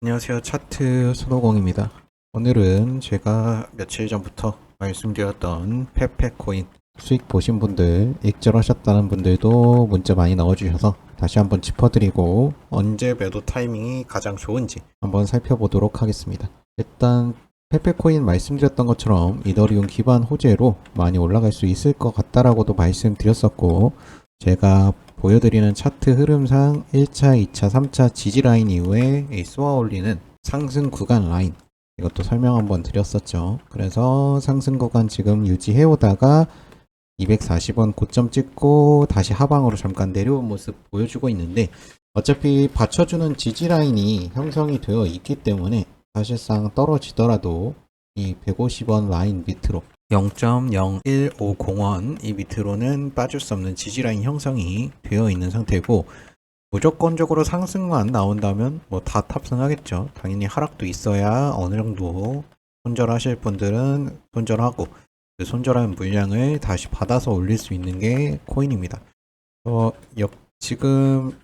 안녕하세요. 차트 손오공입니다. 오늘은 제가 며칠 전부터 말씀드렸던 페페코인 수익 보신 분들, 익절하셨다는 분들도 문자 많이 넣어주셔서 다시 한번 짚어드리고 언제 매도 타이밍이 가장 좋은지 한번 살펴보도록 하겠습니다. 일단 페페코인 말씀드렸던 것처럼 이더리움 기반 호재로 많이 올라갈 수 있을 것 같다라고도 말씀드렸었고 제가 보여드리는 차트 흐름상 1차, 2차, 3차 지지 라인 이후에 이 쏘아 올리는 상승 구간 라인 이것도 설명 한번 드렸었죠. 그래서 상승 구간 지금 유지해 오다가 240원 고점 찍고 다시 하방으로 잠깐 내려온 모습 보여주고 있는데 어차피 받쳐주는 지지 라인이 형성이 되어 있기 때문에 사실상 떨어지더라도 이 150원 라인 밑으로 0.0150원 이 밑으로는 빠질 수 없는 지지라인 형성이 되어 있는 상태고 무조건적으로 상승만 나온다면 뭐 다 탑승하겠죠. 당연히 하락도 있어야 어느 정도 손절하실 분들은 손절하고 그 손절한 물량을 다시 받아서 올릴 수 있는 게 코인입니다. 어, 역, 지금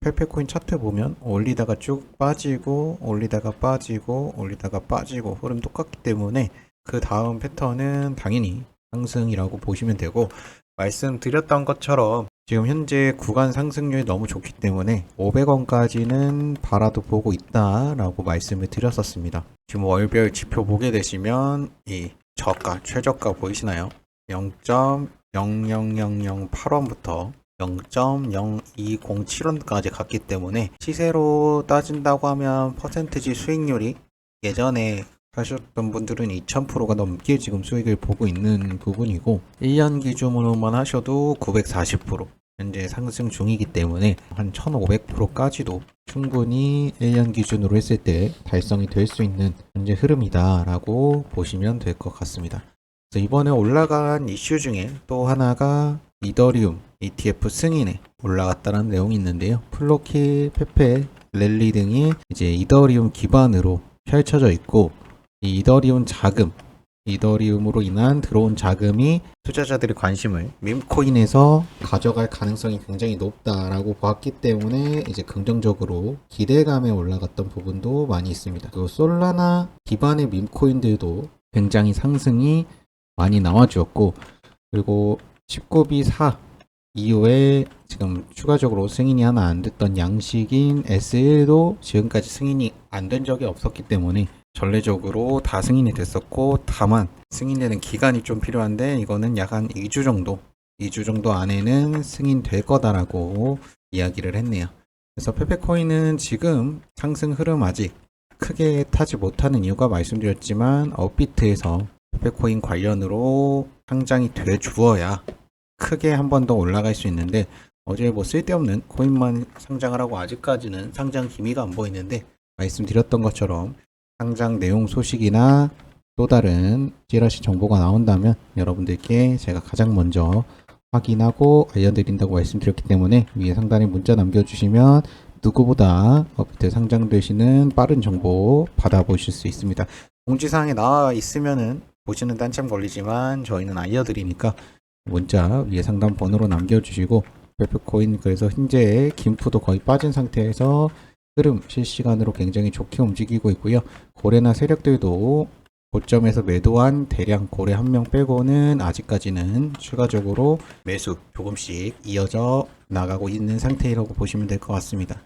페페코인 차트 보면 올리다가 쭉 빠지고 올리다가 빠지고 올리다가 빠지고 흐름 똑같기 때문에 그 다음 패턴은 당연히 상승이라고 보시면 되고 말씀드렸던 것처럼 지금 현재 구간 상승률이 너무 좋기 때문에 500원까지는 바라도 보고 있다라고 말씀을 드렸었습니다. 지금 월별 지표 보게 되시면 이 저가 최저가 보이시나요? 0.00008원부터 0.0207원까지 갔기 때문에 시세로 따진다고 하면 퍼센트지 수익률이 예전에 하셨던 분들은 2000%가 넘게 지금 수익을 보고 있는 부분이고 1년 기준으로만 하셔도 940% 현재 상승 중이기 때문에 한 1500%까지도 충분히 1년 기준으로 했을 때 달성이 될 수 있는 현재 흐름이다 라고 보시면 될 것 같습니다. 이번에 올라간 이슈 중에 또 하나가 이더리움 ETF 승인에 올라갔다는 내용이 있는데요. 플로키, 페페, 랠리 등이 이제 이더리움 기반으로 펼쳐져 있고 이 이더리움 자금, 이더리움으로 인한 들어온 자금이 투자자들의 관심을 밈코인에서 가져갈 가능성이 굉장히 높다라고 보았기 때문에 이제 긍정적으로 기대감에 올라갔던 부분도 많이 있습니다. 그리고 솔라나 기반의 밈코인들도 굉장히 상승이 많이 나와주었고 그리고 19비 4 이후에 지금 추가적으로 승인이 하나 안 됐던 양식인 S1도 지금까지 승인이 안 된 적이 없었기 때문에 전례적으로 다 승인이 됐었고 다만 승인되는 기간이 좀 필요한데 이거는 약 한 2주 정도 2주 정도 안에는 승인될 거다라고 이야기를 했네요. 그래서 페페코인은 지금 상승 흐름 아직 크게 타지 못하는 이유가 말씀드렸지만 업비트에서 페페코인 관련으로 상장이 돼 주어야 크게 한 번 더 올라갈 수 있는데 어제 뭐 쓸데없는 코인만 상장을 하고 아직까지는 상장 기미가 안 보이는데 말씀드렸던 것처럼 상장 내용 소식이나 또 다른 찌라시 정보가 나온다면 여러분들께 제가 가장 먼저 확인하고 알려드린다고 말씀드렸기 때문에 위에 상단에 문자 남겨주시면 누구보다 업비트 상장되시는 빠른 정보 받아보실 수 있습니다. 공지사항에 나와 있으면은 보시는 단참 걸리지만 저희는 알려드리니까 문자 위에 상단 번호로 남겨주시고 페프코인 그래서 현재 김프도 거의 빠진 상태에서 흐름 실시간으로 굉장히 좋게 움직이고 있고요. 고래나 세력들도 고점에서 매도한 대량 고래 한 명 빼고는 아직까지는 추가적으로 매수 조금씩 이어져 나가고 있는 상태라고 보시면 될 것 같습니다.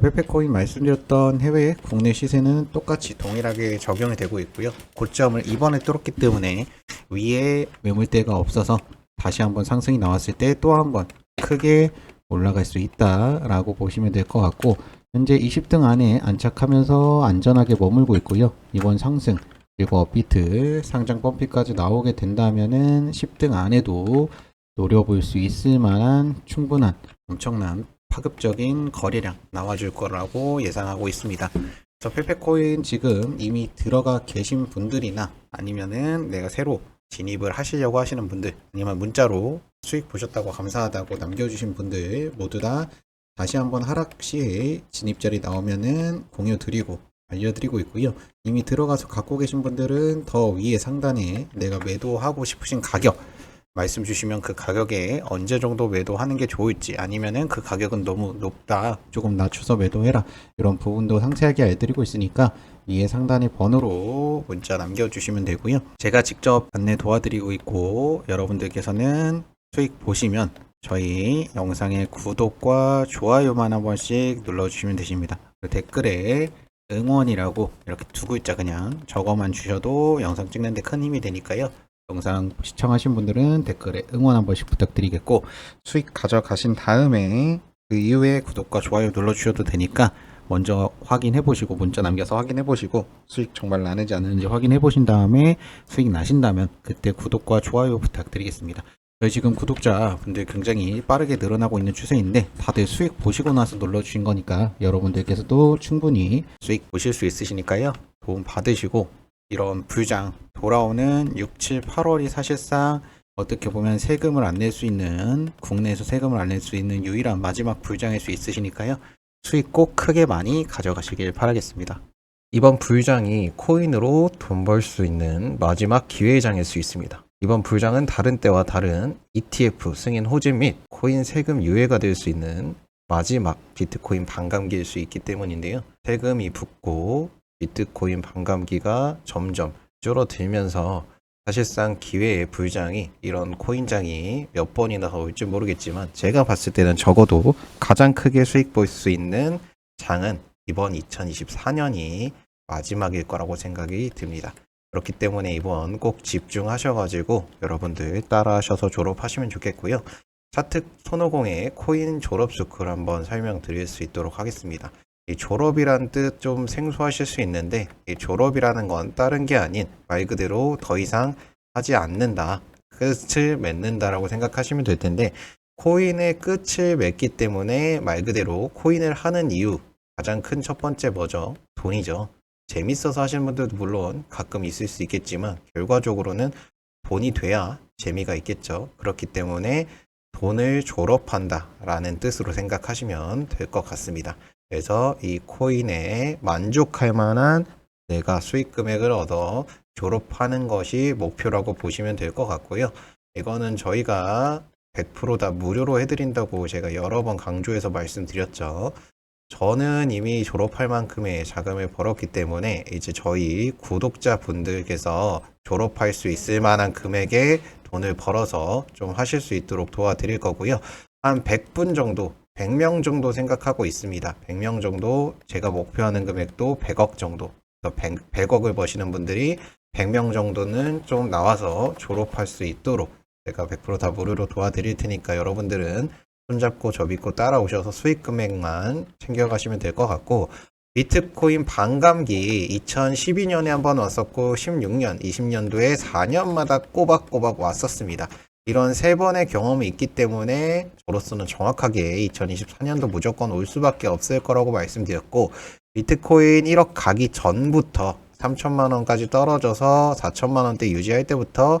페페코인 말씀드렸던 해외 국내 시세는 똑같이 동일하게 적용이 되고 있고요. 고점을 이번에 뚫었기 때문에 위에 매물대가 없어서 다시 한번 상승이 나왔을 때 또 한번 크게 올라갈 수 있다라고 보시면 될 것 같고 현재 20등 안에 안착하면서 안전하게 머물고 있고요. 이번 상승 그리고 업비트 상장 펌피까지 나오게 된다면은 10등 안에도 노려볼 수 있을 만한 충분한 엄청난 파급적인 거래량 나와줄 거라고 예상하고 있습니다. 그래서 페페코인 지금 이미 들어가 계신 분들이나 아니면은 내가 새로 진입을 하시려고 하시는 분들 아니면 문자로 수익 보셨다고 감사하다고 남겨주신 분들 모두 다 다시 한번 하락 시에 진입자리 나오면은 공유 드리고 알려드리고 있고요. 이미 들어가서 갖고 계신 분들은 더 위에 상단에 내가 매도하고 싶으신 가격 말씀 주시면 그 가격에 언제 정도 매도하는 게 좋을지 아니면은 그 가격은 너무 높다 조금 낮춰서 매도해라 이런 부분도 상세하게 알려드리고 있으니까 위에 상단의 번호로 문자 남겨주시면 되고요 제가 직접 안내 도와드리고 있고 여러분들께서는 수익 보시면 저희 영상의 구독과 좋아요만 한 번씩 눌러주시면 되십니다 그 댓글에 응원이라고 이렇게 두 글자 그냥 적어만 주셔도 영상 찍는데 큰 힘이 되니까요 영상 시청하신 분들은 댓글에 응원 한 번씩 부탁드리겠고 수익 가져가신 다음에 그 이후에 구독과 좋아요 눌러주셔도 되니까 먼저 확인해 보시고 문자 남겨서 확인해 보시고 수익 정말 나는지 안 나는지 확인해 보신 다음에 수익 나신다면 그때 구독과 좋아요 부탁드리겠습니다. 저희 지금 구독자 분들 굉장히 빠르게 늘어나고 있는 추세인데 다들 수익 보시고 나서 눌러주신 거니까 여러분들께서도 충분히 수익 보실 수 있으시니까요 도움 받으시고 이런 불장 돌아오는 6, 7, 8월이 사실상 어떻게 보면 세금을 안 낼 수 있는 국내에서 세금을 안 낼 수 있는 유일한 마지막 불장일 수 있으시니까요. 수익 꼭 크게 많이 가져가시길 바라겠습니다. 이번 불장이 코인으로 돈 벌 수 있는 마지막 기회장일 수 있습니다. 이번 불장은 다른 때와 다른 ETF 승인 호재 및 코인 세금 유예가 될 수 있는 마지막 비트코인 반감기일 수 있기 때문인데요. 세금이 붙고 비트코인 반감기가 점점 줄어들면서 사실상 기회의 불장이 이런 코인장이 몇 번이나 더 올지 모르겠지만 제가 봤을 때는 적어도 가장 크게 수익 볼 수 있는 장은 이번 2024년이 마지막일 거라고 생각이 듭니다. 그렇기 때문에 이번 꼭 집중하셔가지고 여러분들 따라하셔서 졸업하시면 좋겠고요. 차특 손오공의 코인 졸업 스쿨 한번 설명드릴 수 있도록 하겠습니다. 이 졸업이란 뜻 좀 생소하실 수 있는데 이 졸업이라는 건 다른 게 아닌 말 그대로 더 이상 하지 않는다. 끝을 맺는다라고 생각하시면 될 텐데 코인의 끝을 맺기 때문에 말 그대로 코인을 하는 이유 가장 큰 첫 번째 뭐죠? 돈이죠. 재밌어서 하시는 분들도 물론 가끔 있을 수 있겠지만 결과적으로는 돈이 돼야 재미가 있겠죠. 그렇기 때문에 돈을 졸업한다 라는 뜻으로 생각하시면 될 것 같습니다. 그래서 이 코인에 만족할 만한 내가 수익 금액을 얻어 졸업하는 것이 목표라고 보시면 될 것 같고요. 이거는 저희가 100%다 무료로 해드린다고 제가 여러 번 강조해서 말씀드렸죠. 저는 이미 졸업할 만큼의 자금을 벌었기 때문에 이제 저희 구독자분들께서 졸업할 수 있을 만한 금액의 돈을 벌어서 좀 하실 수 있도록 도와드릴 거고요. 한 100분 정도 100명 정도 생각하고 있습니다. 100명 정도 제가 목표하는 금액도 100억 정도. 100, 100억을 버시는 분들이 100명 정도는 좀 나와서 졸업할 수 있도록 제가 100%다 무료로 도와드릴 테니까 여러분들은 손잡고 저 믿고 따라오셔서 수익 금액만 챙겨가시면 될 것 같고 비트코인 반감기 2012년에 한번 왔었고 16년, 20년도에 4년마다 꼬박꼬박 왔었습니다. 이런 세 번의 경험이 있기 때문에 저로서는 정확하게 2024년도 무조건 올 수밖에 없을 거라고 말씀드렸고 비트코인 1억 가기 전부터 3천만 원까지 떨어져서 4천만 원대 유지할 때부터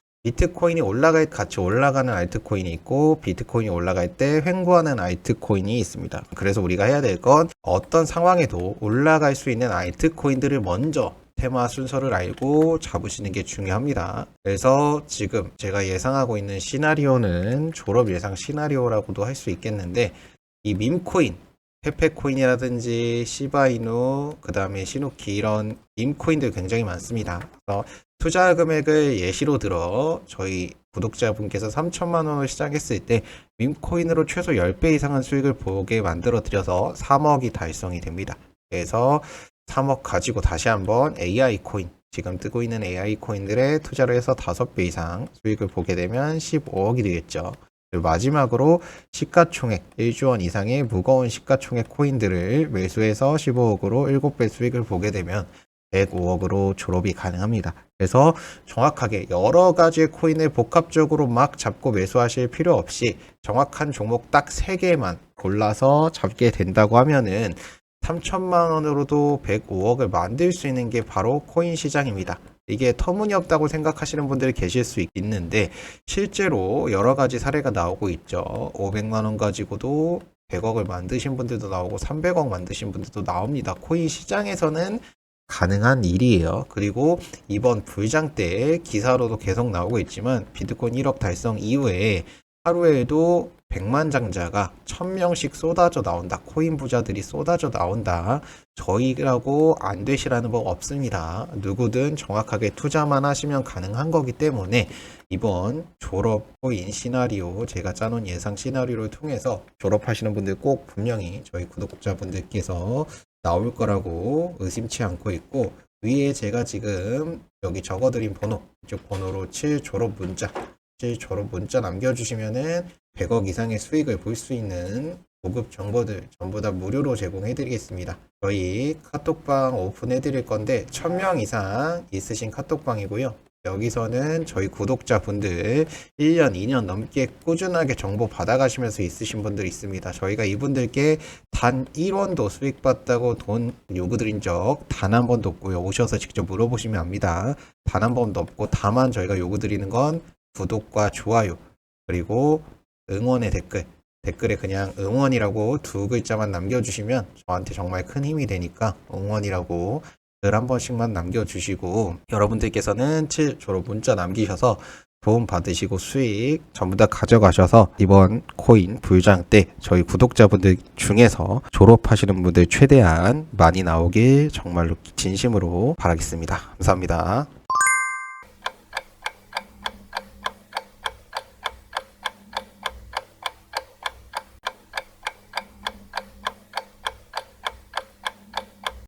비트코인이 올라갈 같이 올라가는 알트코인이 있고 비트코인이 올라갈 때 횡보하는 알트코인이 있습니다. 그래서 우리가 해야 될 건 어떤 상황에도 올라갈 수 있는 알트코인들을 먼저 테마 순서를 알고 잡으시는 게 중요합니다. 그래서 지금 제가 예상하고 있는 시나리오는 졸업 예상 시나리오라고도 할 수 있겠는데 이 밈코인 페페코인이라든지 시바이누, 그 다음에 시누키 이런 밈코인들 굉장히 많습니다. 그래서 투자 금액을 예시로 들어 저희 구독자분께서 3천만 원을 시작했을 때 밈코인으로 최소 10배 이상의 수익을 보게 만들어 드려서 3억이 달성이 됩니다. 그래서 3억 가지고 다시 한번 AI 코인 지금 뜨고 있는 AI 코인들에 투자를 해서 5배 이상 수익을 보게 되면 15억이 되겠죠. 마지막으로 시가총액 1조 원 이상의 무거운 시가총액 코인들을 매수해서 15억으로 7배 수익을 보게 되면 105억으로 졸업이 가능합니다. 그래서 정확하게 여러 가지의 코인을 복합적으로 막 잡고 매수하실 필요 없이 정확한 종목 딱 3개만 골라서 잡게 된다고 하면은 3천만 원으로도 105억을 만들 수 있는 게 바로 코인 시장입니다. 이게 터무니없다고 생각하시는 분들이 계실 수 있- 있는데 실제로 여러 가지 사례가 나오고 있죠. 500만 원 가지고도 100억을 만드신 분들도 나오고 300억 만드신 분들도 나옵니다. 코인 시장에서는 가능한 일이에요. 그리고 이번 불장 때 기사로도 계속 나오고 있지만 비트코인 1억 달성 이후에 하루에도 100만 장자가 1000명씩 쏟아져 나온다. 코인 부자들이 쏟아져 나온다. 저희라고 안 되시라는 법 없습니다. 누구든 정확하게 투자만 하시면 가능한 거기 때문에 이번 졸업 코인 시나리오 제가 짜놓은 예상 시나리오를 통해서 졸업하시는 분들 꼭 분명히 저희 구독자분들께서 나올 거라고 의심치 않고 있고 위에 제가 지금 여기 적어드린 번호 이쪽 번호로 7 졸업 문자 7 졸업 문자 남겨주시면은 100억 이상의 수익을 볼 수 있는 고급 정보들 전부 다 무료로 제공해 드리겠습니다. 저희 카톡방 오픈해 드릴 건데 1000명 이상 있으신 카톡방이고요. 여기서는 저희 구독자분들 1년, 2년 넘게 꾸준하게 정보 받아가시면서 있으신 분들 있습니다. 저희가 이분들께 단 1원도 수익 봤다고 돈 요구드린 적 단 한 번도 없고요. 오셔서 직접 물어보시면 압니다. 단 한 번도 없고 다만 저희가 요구드리는 건 구독과 좋아요 그리고 응원의 댓글 댓글에 그냥 응원이라고 두 글자만 남겨주시면 저한테 정말 큰 힘이 되니까 응원이라고 글한 번씩만 남겨주시고 여러분들께서는 7 졸업 문자 남기셔서 도움 받으시고 수익 전부 다 가져가셔서 이번 코인 불장 때 저희 구독자분들 중에서 졸업하시는 분들 최대한 많이 나오길 정말로 진심으로 바라겠습니다. 감사합니다.